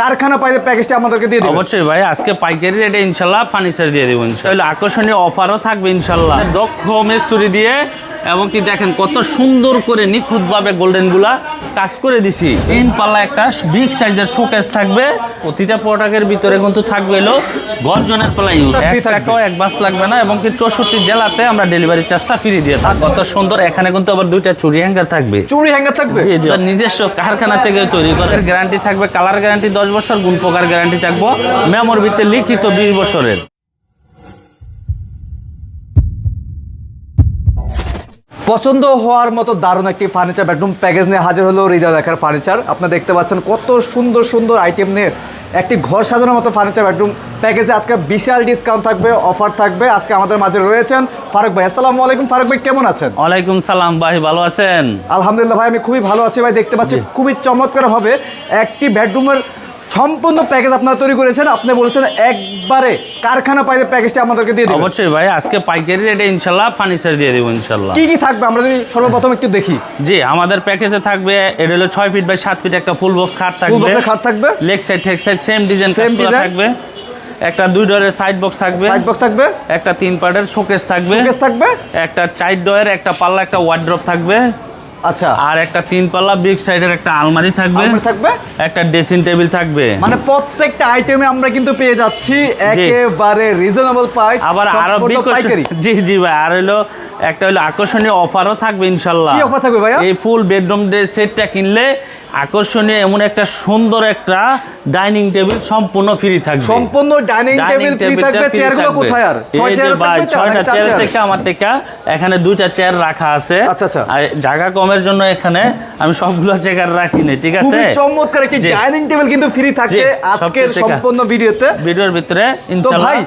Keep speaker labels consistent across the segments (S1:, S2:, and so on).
S1: কারখানা পাইলে প্যাকেজটা আমাদেরকে দিয়ে দিবেন।
S2: অবশ্যই ভাই, আজকে পাইকারি রেটে ইনশাল্লাহ ফার্নিচার দিয়ে দেবো ইনশাল্লাহ। আকর্ষণীয় অফারও থাকবে ইনশাল্লাহ। দক্ষ মিস্ত্রি দিয়ে এবং কি দেখেন কত সুন্দর করে নিখুঁতভাবে গোল্ডেনগুলা কাজ করে দিছি। তিন পাল্লা একটা বিগ সাইজের শোকেস থাকবে। প্রতিটা প্রোডাক্টের ভিতরে কিন্তু থাকবে এলো গর্জনের পাল্লা ইউজ এক টাকাও এক বাস লাগবে না এবং কি চৌষট্টি জেলাতে আমরা ডেলিভারি চার্জটা ফ্রি দিয়ে থাকি কত সুন্দর এখানে কিন্তু আবার দুইটা চুরি হ্যাঙ্গার থাকবে।
S1: চুরি হ্যাঙ্গার থাকবে?
S2: জি জি। নিজস্ব কারখানা থেকে তৈরি করে। গ্যারান্টি থাকবে কালার গ্যারান্টি দশ বছর গুণ প্রকার গ্যারান্টি থাকব। মেমোর ভিতরে লিখিত বিশ বছরের।
S1: পছন্দ হওয়ার মতো দারুণ একটি ফার্নিচার বেডরুম প্যাকেজ নিয়ে হাজির হলো হৃদয় দেখার ফার্নিচার আপনারা দেখতে পাচ্ছেন কত সুন্দর সুন্দর আইটেম নিয়ে একটি ঘর সাজানোর মতো ফার্নিচার বেডরুম প্যাকেজে আজকে বিশাল ডিসকাউন্ট থাকবে অফার থাকবে। আজকে আমাদের মাঝে রয়েছেন ফারুক ভাই। আসসালামু আলাইকুম ফারুক ভাই কেমন আছেন?
S2: ওয়ালাইকুম সালাম ভাই ভালো আছেন?
S1: আলহামদুলিল্লাহ ভাই আমি খুবই ভালো আছি ভাই। দেখতে পাচ্ছি খুবই চমৎকার হবে একটি বেডরুমের সম্পূর্ণ প্যাকেজ আপনারা তৈরি করেছেন। আপনি বলেছেন একবারে কারখানা পাইলে প্যাকেজটা আমাদেরকে দিয়ে দিবেন।
S2: অবশ্যই ভাই আজকে পাইকারি রেটে ইনশাল্লাহ ফার্নিচার দিয়ে দেবো ইনশাল্লাহ।
S1: কি কি থাকবে? আমরা যদি সর্বপ্রথম একটু দেখি।
S2: জি আমাদের প্যাকেজে থাকবে এটা হলো ছয় ফিট বাই সাত ফিট একটা ফুল বক্স খাট
S1: ফুল
S2: থাকবে
S1: খাট থাকবে।
S2: লেগ সাইড ঠেক side same design
S1: Same design?
S2: থাকবে। একটা দুই ডোরের সাইড বক্স থাকবে।
S1: সাইড বক্স থাকবে।
S2: একটা তিন পার্টের শোকেস থাকবে।
S1: শোকেস থাকবে।
S2: একটা চার ডয়ের একটা পাল্লা একটা ওয়ার্ড্রপ থাকবে।
S1: আচ্ছা।
S2: আর একটা তিন পাল্লা বিগ সাইডের একটা আলমারি থাকবে।
S1: থাকবে?
S2: একটা ড্রেসিং টেবিল থাকবে।
S1: মানে প্রত্যেকটা আইটেমে আমরা কিন্তু পেয়ে যাচ্ছি একেবারে রিজনেবল প্রাইস
S2: আবার
S1: আরও
S2: জি জি ভাই আর হলো একটা হলো আকর্ষণীয় অফারও থাকবে ইনশাল্লাহ।
S1: কি offer থাকবে ভাইয়া?
S2: এই ফুল বেডরুম সেটটা কিনলে আকর্ষণীয় এমন একটা সুন্দর একটা ডাইনিং টেবিল সম্পূর্ণ ফ্রি থাকবে।
S1: সম্পূর্ণ ডাইনিং টেবিল ফ্রি থাকবে চেয়ারগুলো কোথায় আর? ছয় চেয়ার থাকবে
S2: ছয়টা চেয়ার? থেকে আমার থেকে এখানে দুইটা চেয়ার রাখা আছে।
S1: আচ্ছা, আচ্ছা।
S2: আর জায়গা কমের জন্য এখানে আমি সবগুলো চেয়ার রাখি ঠিক আছে?
S1: চমৎকার একটি ডাইনিং টেবিল কিন্তু ফ্রি থাকছে আজকের সম্পূর্ণ ভিডিওতে
S2: ভিডিওর ভিতরে
S1: ভাই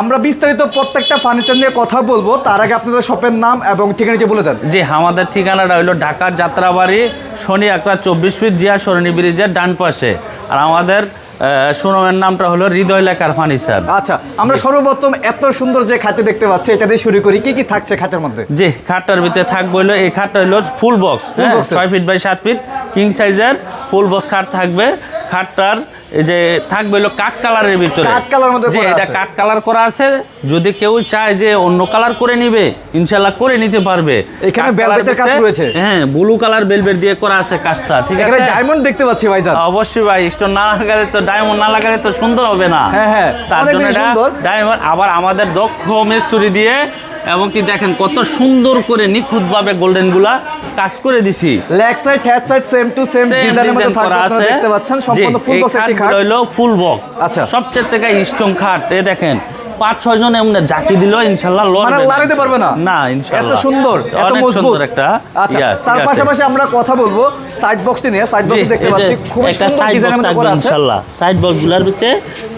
S1: আমরা বিস্তারিত প্রত্যেকটা ফার্নিচার নিয়ে কথা বলব। তার আগে আপনাদের শপের নাম এবং ঠিকানাটি বলে দেন।
S2: জি আমাদের ঠিকানাটা হলো ঢাকার যাত্রাবাড়ি শনি একরা চব্বিশ ফিট জিয়া সরণি ব্রিজের ডান পাশে। আর আমাদের শোরুমের নামটা হলো হৃদয় লেখার ফার্নিচার
S1: আচ্ছা আমরা সর্বপ্রথম এত সুন্দর যে খাটে দেখতে পাচ্ছি এটা দিয়ে শুরু করি। কি কি থাকছে খাটের মধ্যে?
S2: জি খাটটার ভিতরে থাকবে হলো এই খাটটা হলো ফুল বক্স হ্যাঁ ছয় ফিট বাই সাত ফিট কিং সাইজের ফুল বক্স খাট থাকবে। খাটটার যে থাকবে হলো কাঠ কালারের ভিতরে
S1: কাঠ কালারের মধ্যে
S2: যে এটা। কাঠ কালার করা আছে যদি কেউ চায় যে অন্য কালার করে নিবে ইনশাল্লাহ করে নিতে পারবে
S1: এখানে কালারের কাজ রয়েছে।
S2: হ্যাঁ ব্লু কালার বেলভেট দিয়ে করা আছে কাজটা ঠিক
S1: এখানে
S2: আছে
S1: ডায়মন্ড দেখতে পাচ্ছি ভাইজান
S2: অবশ্যই ভাই স্টোন না লাগালে তো ডায়মন্ড না লাগালে তো সুন্দর হবে না
S1: হ্যাঁ, হ্যাঁ,
S2: তার জন্য এটা
S1: সুন্দর।
S2: ডায়মন্ড আবার আমাদের দক্ষ মিস্ত্রি দিয়ে এবং কি দেখেন কত সুন্দর করে নিখুঁত ভাবে গোল্ডেনগুলা কাজ করে দিছি।
S1: Leg side head side same to same ডিজাইনের মধ্যে
S2: করা আছে।
S1: দেখতে পাচ্ছেন। সম্পূর্ণ ফুল বক্স একটি খাট।
S2: হলো ফুল বক্স
S1: আচ্ছা।
S2: সবচেয়ে থেকে স্ট্রং খাট এ দেখেন। পাঁচ ছয় জন এমন জাকি দিল ইনশাল্লাহ লড়বে
S1: মানে পারবে না?
S2: না
S1: এত সুন্দর এত মজবুত।
S2: একটা
S1: আচ্ছা তার পাশাপাশি আমরা কথা বলব সাইড বক্সটি নিয়ে। সাইড বক্স দেখতে পাচ্ছি খুব
S2: একটা সাইড বক্স থাকবে ইনশাল্লাহ। সাইড বক্সগুলার ভিতরে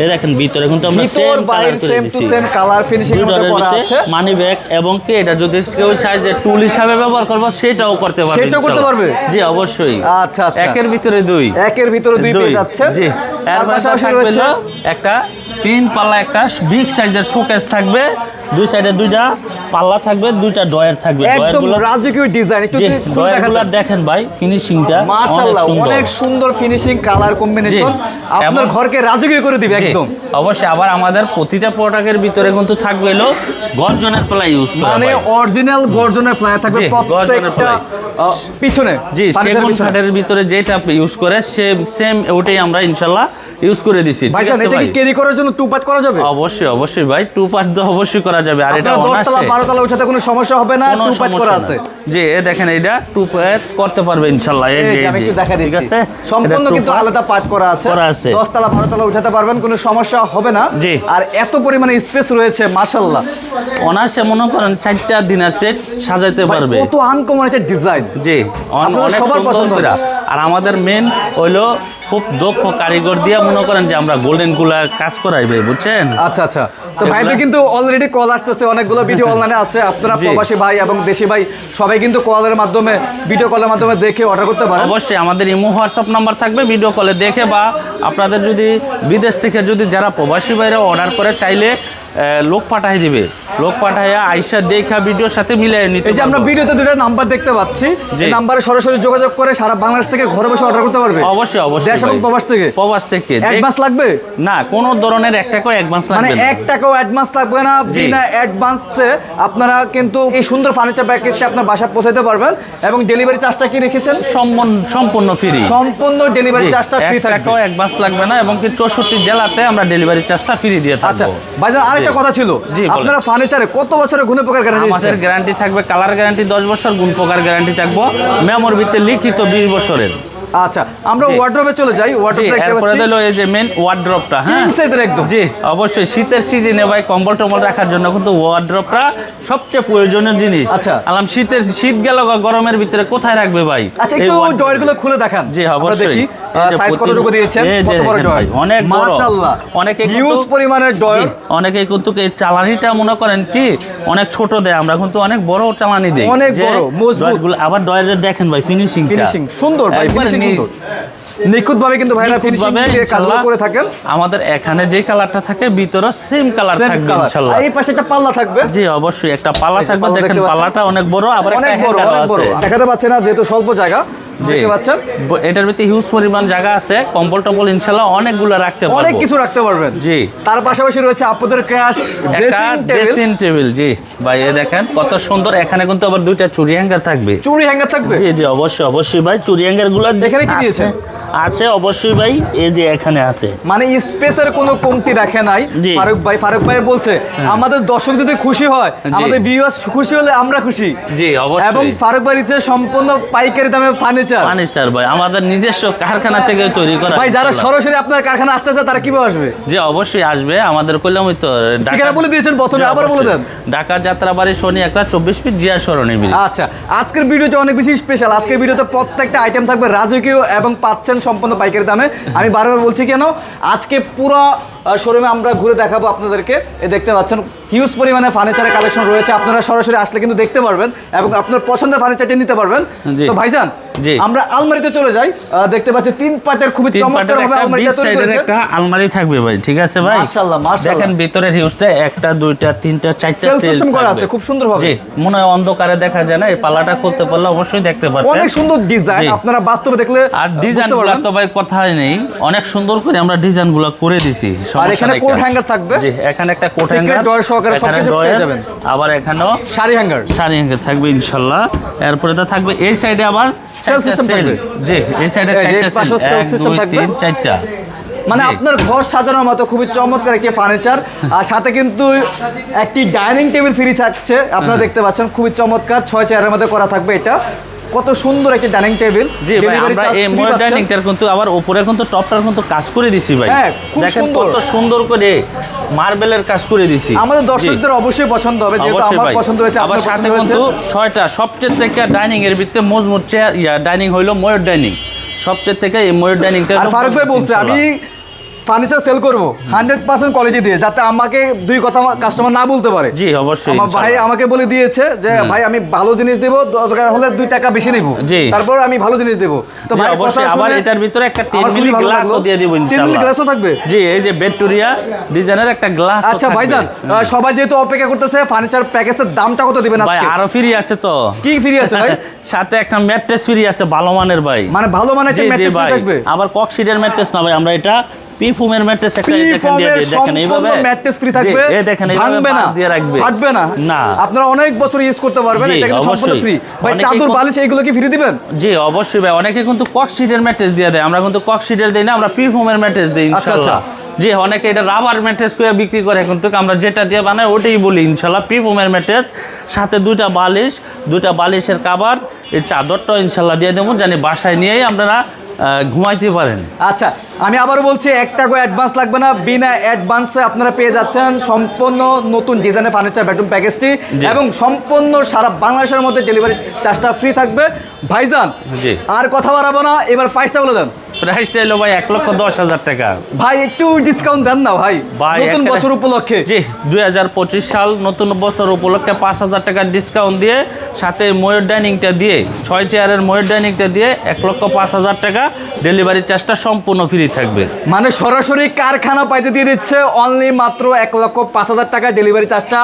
S2: এই দেখেন ভিতরে কিন্তু আমরা সেম কালার করে
S1: same to same colour finishing এর মধ্যে করা আছে।
S2: মানি ব্যাগ এবং কি এটা যদি কেউ চায় যে টুল হিসাবে ব্যবহার করব সেটাও করতে পারবে
S1: সেটাও করতে পারবে?
S2: জি অবশ্যই।
S1: আচ্ছা, আচ্ছা।
S2: একের ভিতরে দুই।
S1: একের ভিতরে দুই পেয়ে যাচ্ছে।
S2: জি। এর থাকবে একটা তিন পাল্লা একটা বিগ সাইজের শোকেস থাকবে। দুই সাইডে দুইটা পাল্লা থাকবে দুইটা ডয়ার থাকবে।
S1: একদম রাজকীয় ডিজাইন একটু
S2: ডয়ারগুলো দেখেন। ভাই ফিনিশিংটা
S1: মাশাআল্লাহ অনেক সুন্দর ফিনিশিং কালার কম্বিনেশন আপনার ঘরকে রাজকীয় করে দিবে একদম।
S2: অবশ্যই আবার আমাদের প্রতিটা প্রোডাক্টের ভিতরে কিন্তু থাকবে হলো গর্জনের প্লাই ইউজ করা
S1: মানে অরিজিনাল গর্জনের ফ্লাই থাকবে প্রত্যেকটা পিছনে
S2: জি সেগুন। কাঠের ভিতরে যেটা ইউজ করে সেম সেম ওটাই আমরা ইনশাল্লাহ ইউজ করে দিছি
S1: ভাইজান
S2: আছে
S1: এটা কি ক্যারি করার জন্য টু পার্ট করা যাবে?
S2: অবশ্যই অবশ্যই ভাই টু পার্ট তো অবশ্যই করা যাবে আর এটা
S1: আপনার দশতলা
S2: অনাসে
S1: বারোতলা উঠাতে কোনো সমস্যা হবে না টু পার্ট করা আছে।
S2: জি এ দেখেন এটা টু পার্ট করতে পারবে ইনশাল্লাহ এই যে
S1: আমি একটু দেখা
S2: দিই
S1: ঠিক
S2: আছে?
S1: সম্পূর্ণ কিন্তু আলাদা পার্ট করা আছে।
S2: করা আছে।
S1: দশতলা বারোতলা উঠাতে পারবেন কোনো সমস্যা হবে না।
S2: জি।
S1: আর এত পরিমাণে স্পেস রয়েছে মাশাল্লাহ
S2: অনাসে মনে করেন চারটা দিনার সেট সাজাইতে পারবে।
S1: কত আনকমন একটা ডিজাইন
S2: জি
S1: সবার পছন্দ।
S2: আর আমাদের মেন হইল খুব দক্ষ কারিগর দিয়ে মনে করেন যে আমরা গোল্ডেনগুলা কাজ করাইবে, বুঝছেন?
S1: আচ্ছা আচ্ছা। তো কিন্তু অলরেডি কল আসতেছে অনেকগুলো ভিডিও অনলাইনে আছে। আপনারা প্রবাসী ভাই এবং দেশি ভাই সবাই কিন্তু কলের মাধ্যমে ভিডিও কলের মাধ্যমে দেখে অর্ডার করতে পারেন।
S2: অবশ্যই আমাদের ইমো হোয়াটসঅ্যাপ নাম্বার থাকবে ভিডিও কলে দেখে বা আপনাদের যদি বিদেশ থেকে যদি যারা প্রবাসী বাইরে অর্ডার করে চাইলে লোক পাঠাই দিবে। লোক পাঠাইয়া আইসা দেখা ভিডিওর সাথে মিলিয়ে নিতে
S1: এই যে আমরা ভিডিওতে দুটো নাম্বার দেখতে পাচ্ছি। যে নাম্বারে সরাসরি যোগাযোগ করে সারা বাংলাদেশ থেকে ঘরে বসে অর্ডার করতে পারবে।
S2: অবশ্যই অবশ্যই
S1: দেশ এবং প্রবাস থেকে।
S2: প্রবাস থেকে।
S1: অ্যাডভান্স লাগবে?
S2: না কোনো ধরনের এক টাকাও অ্যাডভান্স
S1: মানে
S2: লাগবে না।
S1: এক টাকাও অ্যাডভান্স লাগবে না বিনা অ্যাডভান্সে আপনারা কিন্তু এই সুন্দর ফার্নিচার প্যাকেজটা আপনার বাসায় পৌঁছাতে পারবেন এবং ডেলিভারি চার্জটা কি রেখেছেন?
S2: সম্পূর্ণ ফ্রি
S1: সম্পূর্ণ ডেলিভারি চার্জটা ফ্রি থাকবে।
S2: অ্যাডভান্স লাগবে না এবং কি চৌষট্টি জেলাতে আমরা ডেলিভারি চার্জটা ফ্রি দিয়ে
S1: আচ্ছা
S2: থাকব
S1: ভাইজান আরেকটা কথা ছিল।
S2: জি,
S1: আপনারা ফার্নিচারে কত বছরের গুণে প্রকার গ্যারান্টি
S2: আমাদের গ্যারান্টি থাকবে কালার গ্যারান্টি দশ বছর গুণ প্রকার গ্যারান্টি থাকব। মেমোর ভিত্তিতে লিখিত বিশ বছরের।
S1: আচ্ছা আমরা
S2: জি।
S1: চলে যাই
S2: জি এরপরে
S1: পাচ্ছি।
S2: এই যে মেন ওয়ার্ড্রপটা হ্যাঁ?
S1: সাইজের একদম।
S2: জি অবশ্যই শীতের সিজনে ভাই কম্বল টম্বল রাখার জন্য কিন্তু ওয়ার্ড্রপটা সবচেয়ে প্রয়োজনীয় জিনিস।
S1: আচ্ছা।
S2: আলাম শীতের শীত গেল গরমের ভিতরে কোথায় রাখবে ভাই?
S1: আচ্ছা একটু ডয়ারগুলো খুলে দেখান।
S2: জি অবশ্যই।
S1: দেখি।
S2: এই যে
S1: সাইজ কতটুকু দিয়েছেন? কত বড়
S2: দেখেন
S1: ডয়ার
S2: ভাই, অনেক বড়।
S1: মাশাআল্লাহ।
S2: অনেকে কিন্তু-
S1: হিউজ পরিমাণের ডয়ার
S2: অনেকে কিন্তু এই চালানিটা মনে করেন কি অনেক ছোট দেয় আমরা কিন্তু অনেক বড় চালানি দেই।
S1: অনেক বড়, মজবুত।
S2: আবার ডয়ারে দেখেন ভাই ফিনিশিং
S1: ফিনিশিং সুন্দর ভাই ফিনিশিং সুন্দর। নিখুঁত ভাবে কিন্তু ভাইরা ফিনিশিং দিয়ে কাজগুলো করে থাকেন।
S2: আমাদের এখানে যে কালারটা থাকে ভিতরে সেম কালার
S1: Same
S2: থাকবে ইনশাআল্লাহ
S1: এই পাশে একটা পাল্লা থাকবে।
S2: জি অবশ্যই একটা পাল্লা থাকবে। দেখেন পাল্লাটা অনেক বড় আবার একটা আছে।
S1: দেখাতে না যেহেতু স্বল্প জায়গা। দেখতে পাচ্ছেন?
S2: এটার ভিতরে হিউজ পরিমাণ জায়গা আছে। কম্বল টম্বল ইনশাআল্লাহ অনেকগুলো রাখতে পারব।
S1: অনেক কিছু রাখতে পারবেন।
S2: জি।
S1: তার পাশাপাশি রয়েছে আপনাদের ক্রাশ ড্রেসিং টেবিল
S2: জি। ভাই এ দেখেন কত সুন্দর। এখানে কিন্তু আবার দুইটা চুরি হ্যাঙ্গার থাকবে।
S1: চুড়ি হ্যাঙ্গার থাকবে?
S2: জি জি অবশ্যই অবশ্যই ভাই। চুরি হ্যাঙ্গারগুলো
S1: এখানে কি দিয়েছেন?
S2: আছে অবশ্যই ভাই। এই যে এখানে আছে।
S1: মানে স্পেসের কোনো কমতি রাখে নাই।
S2: হ্যাঁ।
S1: ফারুক ভাই ফারুক ভাই বলছে আমাদের দর্শক যদি খুশি হয় আমাদের ভিউয়ার্স খুশি হলে আমরা খুশি।
S2: জি অবশ্যই।
S1: এবং ফারুক ভাই সম্পূর্ণ পাইকারি দামে ফার্নিচার
S2: স্যার ভাই আমাদের নিজস্ব কারখানা থেকে তৈরি করা
S1: ভাই যারা সরাসরি আপনার কারখানা আসতেছে তারা কীভাবে আসবে?
S2: জি অবশ্যই আসবে। আমাদের কইলাম তো
S1: বলে দিয়েছেন প্রথমে, আবার বলে দেন।
S2: ঢাকা যাত্রাবাড়ি শনি একটা চব্বিশ ফিট জিয়া সরণি।
S1: আচ্ছা আজকের ভিডিওটা অনেক বেশি স্পেশাল আজকের ভিডিওতে প্রত্যেকটা আইটেম থাকবে রাজকীয় এবং পাচ্ছেন সম্পূর্ণ পাইকারি দামে। আমি বারবার বলছি কেন আজকে পুরো শোরুমে আমরা ঘুরে দেখাবো আপনাদেরকে। এ দেখতে পাচ্ছেন হিউজ পরিমাণে ফার্নিচারের কালেকশন রয়েছে। আপনারা সরাসরি আসলে কিন্তু দেখতে পারবেন এবং আপনার পছন্দের ফার্নিচারটি নিতে পারবেন। তো ভাইজান আমরা আলমারিতে চলে যাই। দেখতে পাচ্ছি তিন পাটের খুবই চমৎকার ভাবে
S2: একটা
S1: আলমারিটা তৈরি করেছে।
S2: একটা আলমারি থাকবে ভাই ঠিক আছে ভাই?
S1: মাশাআল্লাহ, মাশাআল্লাহ।
S2: দেখেন ভিতরের হিউজটা একটা দুইটা তিনটা চারটা cell
S1: করা আছে, খুব সুন্দরভাবে।
S2: জি মনে হয় অন্ধকারে দেখা যায় না এই পাল্লাটা করতে পারলে অবশ্যই দেখতে পারতেন।
S1: অনেক সুন্দর ডিজাইন আপনারা বাস্তবে দেখলে
S2: আর
S1: আহ,
S2: ডিজাইন
S1: বুঝতে পারবেন।
S2: তো ভাই কথাই নেই অনেক সুন্দর করে আমরা ডিজাইনগুলো করে দিছি সমস্যা
S1: এখানে
S2: কার।
S1: hanger থাকবে।
S2: জি এখানে একটা কোট হ্যাঙ্গার
S1: সহকারে সবকিছু পেয়ে যাবেন।
S2: আবার এখানেও
S1: শাড়ি হ্যাঙ্গার
S2: শাড়ি হ্যাঙ্গার থাকবে ইনশাল্লাহ। এরপরে তো থাকবে এই সাইডে আবার
S1: system
S2: cell।
S1: থাকবে।
S2: জি এই সাইডে চারটা
S1: system
S2: দুই,
S1: থাকবে।
S2: চারটা।
S1: মানে আপনার ঘর সাজানোর মতো খুবই চমৎকার একটি ফার্নিচার আর সাথে কিন্তু একটি ডাইনিং টেবিল ফ্রি থাকছে। আপনারা দেখতে পাচ্ছেন খুবই চমৎকার। ছয় চেয়ারের মধ্যে করা থাকবে এটা। কত সুন্দর একটা ডাইনিং টেবিল
S2: জি ভাই আমরা এই ময়ূর ডাইনিংটার কিন্তু আবার উপরে কিন্তু টপটার কিন্তু কাজ করে দিছি ভাই।
S1: হ্যাঁ, খুব
S2: দেখেন
S1: সুন্দর।
S2: কত সুন্দর করে মার্বেলের কাজ করে দিছি।
S1: আমাদের দর্শকদের অবশ্যই পছন্দ হবে যেহেতু আমার পছন্দ হয়েছে
S2: আবার সাথে কিন্তু ছয়টা সবচেয়ে থেকে ডাইনিং এর ভিতরে মজবুত চেয়ার ইয়া ডাইনিং হইল ময়ূর ডাইনিং সবচেয়ে থেকে এই ময়ূর ডাইনিংটা
S1: আর ফারুক ভাই বলছে আমি ফার্নিচার সেল করব। হান্ড্রেড পার্সেন্ট কোয়ালিটি দিয়ে যাতে আমাকে দুই কথা কাস্টমার না বলতে পারে।
S2: জি অবশ্যই
S1: আমার ভাই আমাকে বলে দিয়েছে যে ভাই আমি ভালো জিনিস দেবো দরকার হলে দুই টাকা বেশি নেব।
S2: জি।
S1: তারপর আমি ভালো জিনিস দেবো। তো ভাই
S2: অবশ্যই আবার এটার ভিতরে একটা 10 মিলি গ্লাসও দিয়ে দিব ইনশাআল্লাহ
S1: গ্লাসও থাকবে।
S2: জি এই যে বেডটুরিয়া ডিজাইনের একটা গ্লাস
S1: আচ্ছা ভাইজান সবাই যেহেতু অপেক্ষা করতেছে ফার্নিচার প্যাকেজের দামটা কত দিবেন আজকে?
S2: ভাই আরও ফ্রি আছে তো।
S1: কি ফ্রি আছে ভাই?
S2: সাথে একটা ম্যাট্রেস ফ্রি আছে ভালো মানের ভাই।
S1: মানে ভালো মানের একটা
S2: জি
S1: ম্যাট্রেস থাকবে?
S2: আবার ককশিটের ম্যাট্রেস না ভাই আমরা এটা পিফুমের ম্যাট্রেস একটা দেখেন দিয়ে দেখেন এইভাবে
S1: mattress free থাকবে।
S2: এই দেখেন এইভাবে
S1: ভাঙবে না,
S2: দিয়ে রাখবে।
S1: না।
S2: না।
S1: আপনারা অনেক বছর ইউজ করতে পারবেন এটা কিন্তু সম্পূর্ণ ফ্রি ভাই চাদর বালিশ এইগুলো কি ফ্রি দিবেন?
S2: জি অবশ্যই ভাই। অনেকে কিন্তু ককশিটের ম্যাট্রেস দিয়ে দেয়। আমরা কিন্তু ককশিটের দেই না আমরা পিফুমের ম্যাট্রেস দিই
S1: আচ্ছা,
S2: ইনশাআল্লাহ জি অনেকে এটা রাবার ম্যাট্রেস করে বিক্রি করে কিন্তু আমরা যেটা দিয়ে বানাই ওটাই বলি ইনশাল্লাহ। পিফুমের ম্যাট্রেস সাথে দুটা বালিশ দুটা বালিশের কাবার এই চাদরটাও ইনশাল্লাহ দিয়ে দেবো জানি বাসায় নিয়েই আপনারা ঘুমাইতে পারেন।
S1: আচ্ছা আমি আবার বলছি এক টাকা অ্যাডভান্স লাগবে না। বিনা অ্যাডভান্সে আপনারা পেয়ে যাচ্ছেন সম্পূর্ণ নতুন ডিজাইনের ফার্নিচার বেডরুম প্যাকেজটি এবং সম্পূর্ণ সারা বাংলাদেশের মধ্যে ডেলিভারি চার্জটা ফ্রি থাকবে। ভাইজান
S2: জি।
S1: আর কথা বাড়াবো না এবার প্রাইসটা বলে দেন।
S2: প্রাইসটা এলো ভাই এক লক্ষ দশ হাজার টাকা।
S1: ভাই একটু ডিসকাউন্ট দেন না ভাই।
S2: ভাই,
S1: নতুন বছর উপলক্ষে।
S2: জি দুই হাজার পঁচিশ সাল নতুন বছর উপলক্ষে পাঁচ হাজার টাকার ডিসকাউন্ট দিয়ে সাথে ময়ূর ডাইনিংটা দিয়ে ছয় চেয়ারের ময়ূর ডাইনিংটা দিয়ে এক লক্ষ পাঁচ হাজার টাকা ডেলিভারি চার্জটা সম্পূর্ণ ফ্রি থাকবে।
S1: মানে সরাসরি কারখানা পাইতে দিয়ে দিচ্ছে অনলি মাত্র এক লক্ষ পাঁচ হাজার টাকা ডেলিভারি চার্জটা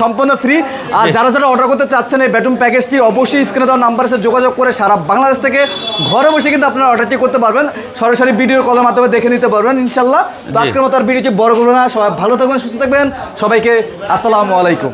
S1: সম্পূর্ণ ফ্রি আর যারা যারা অর্ডার করতে চাচ্ছেন এই বেডরুম প্যাকেজটি অবশ্যই স্ক্রিনে দেওয়া নাম্বারের সাথে যোগাযোগ করে সারা বাংলাদেশ থেকে ঘরে বসে কিন্তু আপনারা অর্ডারটি করতে পারবেন। সরাসরি ভিডিও কলের মাধ্যমে দেখে নিতে পারবেন ইনশাল্লাহ তো আজকের মতো আর ভিডিওটি বড় করব না। সবাই ভালো থাকবেন সুস্থ থাকবেন। সবাইকে আসসালামু আলাইকুম।